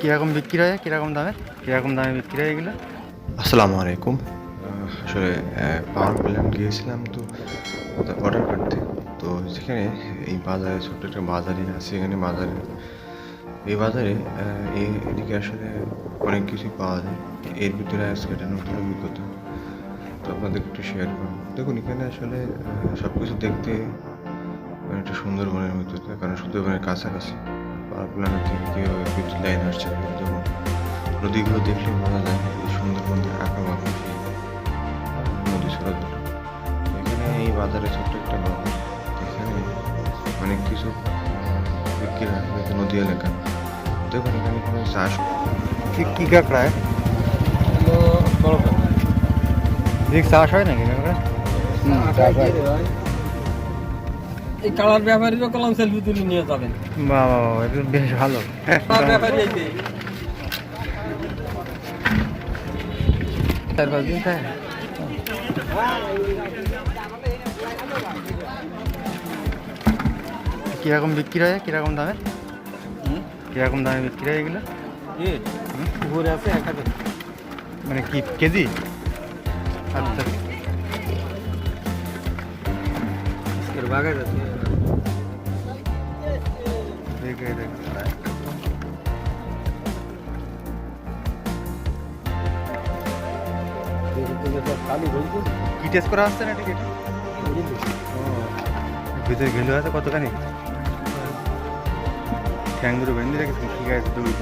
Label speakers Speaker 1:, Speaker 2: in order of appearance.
Speaker 1: কীরকম বিক্রি হয়? কীরকম দামে? কীরকম দামে বিক্রি হয় এগুলো?
Speaker 2: আসসালামু আলাইকুম। আসলে পাওয়ার প্ল্যান গিয়েছিলাম তো অর্ডার করতে। তো সেখানে এই বাজারে ছোট্ট একটা বাজারে আছে, এখানে বাজারে। এই বাজারে এদিকে আসলে অনেক কিছু পাওয়া যায়। এর ভিতরে আজকে একটা নতুন অভিজ্ঞতা। তো আপনাদের একটু শেয়ার করুন। দেখুন, এখানে আসলে সব কিছু দেখতে একটা সুন্দরবনের মতো কারণ সুন্দরবনের কাছাকাছি। পাওয়ার প্ল্যানের থেকে কীভাবে বিদ্যুৎ লাইন আসছে যেমন নদীগুলো দেখলে বোঝা যায় এই সুন্দরবনের আঁকা বাঁকা। সেই নদী ছড়াছড়ি এখানে এই বাজারে ছোট্ট একটা বাজার। এখানে অনেক কিছু বিক্রি হয় নদী এলাকা। দেখুন এখানে কোনো চাষ
Speaker 1: কী কী কাঁকড়া হয় এদিক চাষ হয় নাকি কাঁকড়া
Speaker 3: এই কালার ব্যাপারীরও কলম সেলফি তুলে নিয়ে যাবেন।
Speaker 1: বাবা বেশ ভালো।
Speaker 3: কালার ব্যাপারী
Speaker 1: চার পাঁচ দিন থাকে কীরকম বিক্রি হয় কীরকম দামে? কীরকম দামে বিক্রি হয় এগুলো?
Speaker 3: ঘুরে আছে এক হাজার।
Speaker 1: মানে কি কেজি? আচ্ছা।
Speaker 3: আছে
Speaker 1: দেখে দেখে।
Speaker 3: খালি বলছি
Speaker 1: কি টেস্ট করা হচ্ছে না টিকিট ভিতরে ঘেলু আছে কতখানি? ঠ্যাং দুটো বেঁধে রেখেছি ঠিক আছে দুই।